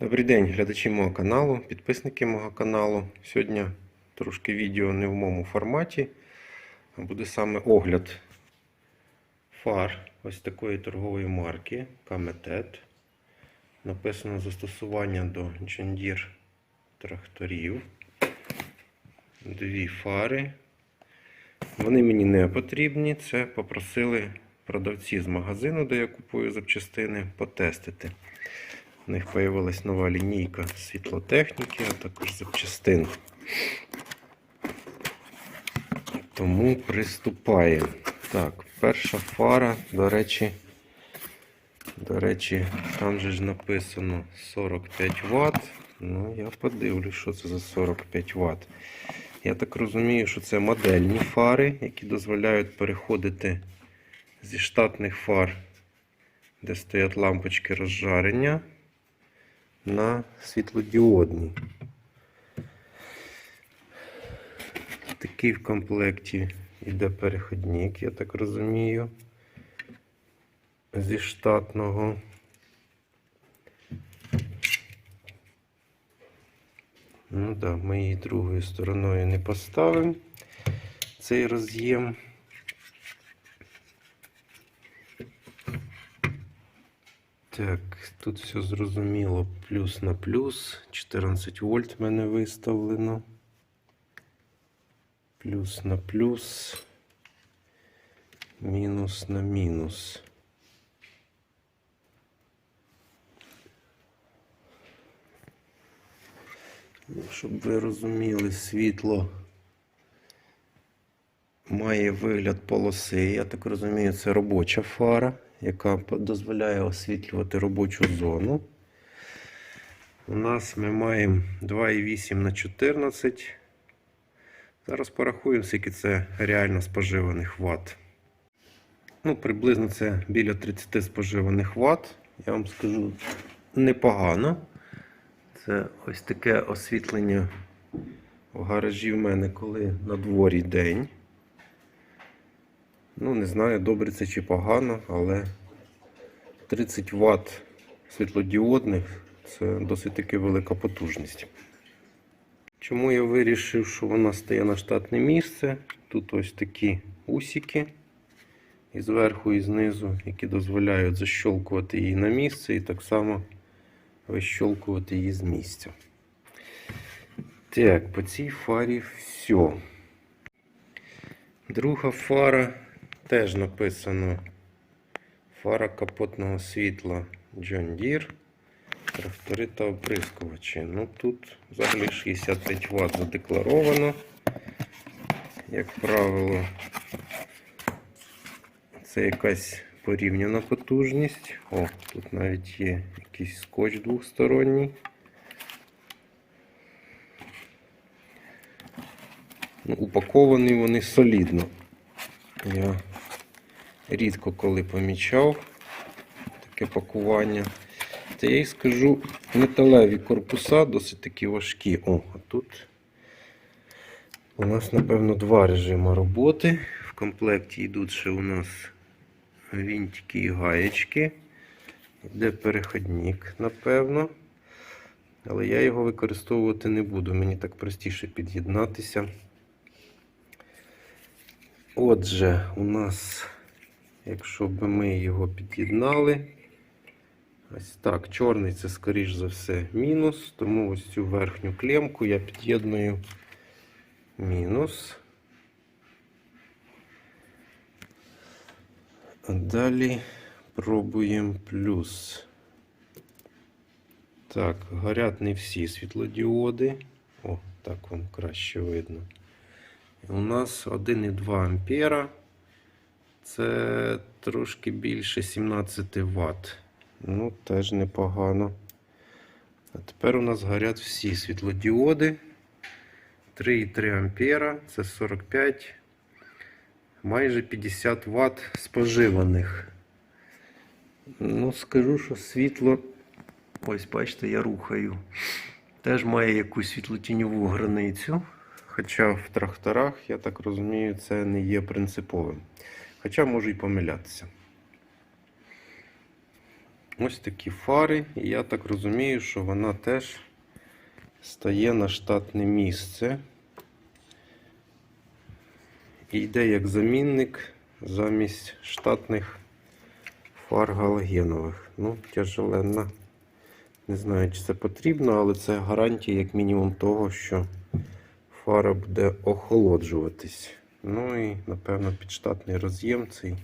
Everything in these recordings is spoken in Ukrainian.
Добрий день, глядачі мого каналу, підписники мого каналу. Сьогодні трошки відео не в моєму форматі, а буде саме огляд фар ось такої торгової марки Каметет. Написано застосування до Deere тракторів. Дві фари. Вони мені не потрібні. Це попросили продавці з магазину, де я купую запчастини, потестити. У них з'явилась нова лінійка світлотехніки, а також запчастин. Тому приступаємо. Так, перша фара, до речі, до речі, там же ж написано 45 Вт. Ну, я подивлюсь, що це за 45 Вт. Я так розумію, що це модельні фари, які дозволяють переходити зі штатних фар, де стоять лампочки розжарення, на світлодіодні. Такий в комплекті йде переходник, я так розумію, зі штатного. Ну да, ми її другою стороною не поставимо цей роз'єм. Так, тут все зрозуміло. Плюс на плюс. 14 вольт в мене виставлено. Плюс на плюс. Мінус на мінус. Ну, Щоб ви розуміли, світло має вигляд полоси. Я так розумію, це робоча фара, яка дозволяє освітлювати робочу зону. У нас ми маємо 2,8 на 14. Зараз порахуємо, скільки це реально споживаних ватт. Ну, приблизно це біля 30 споживаних ватт. Я вам скажу непогано. Це ось таке освітлення в гаражі в мене, коли на дворі день. Ну, не знаю, добре це чи погано, але 30 Вт світлодіодних це досить таки велика потужність. Чому я вирішив, що вона стає на штатне місце? Тут ось такі усики і зверху, і знизу, які дозволяють защолкувати її на місце і так само вищолкувати її з місця. Так, по цій фарі все. Друга фара теж написано фара капотного світла John Deere. Трактори та оприскувачі. Ну тут взагалі 65 Вт задекларовано. Як правило, це якась порівняна потужність. О, тут навіть є якийсь скотч двохсторонній. Ну, упаковані вони солідно. Я рідко коли помічав таке пакування. Та я й скажу, металеві корпуса досить такі важкі. О, а тут у нас, напевно, два режими роботи. В комплекті йдуть ще у нас вінтики і гаєчки. Йде переходник, напевно. Але я його використовувати не буду. Мені так простіше під'єднатися. Отже, у нас, якщо б ми його під'єднали, ось так, чорний це, скоріш за все, мінус. Тому ось цю верхню клемку я під'єдную мінус. Далі пробуємо плюс. Так, горять не всі світлодіоди. О, так вам краще видно. У нас 1,2 ампера. Це трошки більше 17 Вт. Ну, теж непогано. А тепер у нас горять всі світлодіоди. 3,3 ампера. Це 45, майже 50 Вт споживаних. Ну, скажу, що світло. Ось, бачите, я рухаю. Теж має якусь світлотіньову границю. Хоча в тракторах, я так розумію, це не є принциповим. Хоча можу й помилятися. Ось такі фари. І я так розумію, що вона теж стає на штатне місце. І йде як замінник замість штатних фар галогенових. Ну, тяжеленна. Не знаю, чи це потрібно, але це гарантія, як мінімум, того, що фара буде охолоджуватись. Ну і, напевно, підштатний роз'єм цей.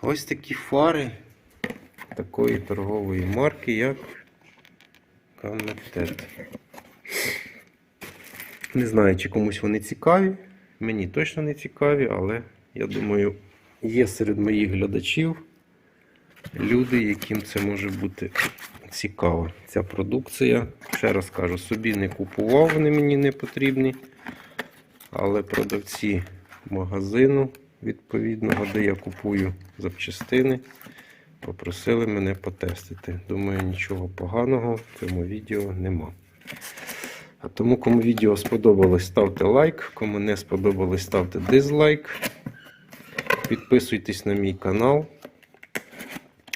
Ось такі фари такої торгової марки, як Connected. Не знаю, чи комусь вони цікаві. Мені точно не цікаві, але я думаю, є серед моїх глядачів люди, яким це може бути цікаво. Ця продукція. Ще раз кажу, собі не купував, вони мені не потрібні. Але продавці магазину відповідного, де я купую запчастини, попросили мене потестити. Думаю, нічого поганого в цьому відео нема. А тому, кому відео сподобалось, ставте лайк. Кому не сподобалось, ставте дизлайк. Підписуйтесь на мій канал.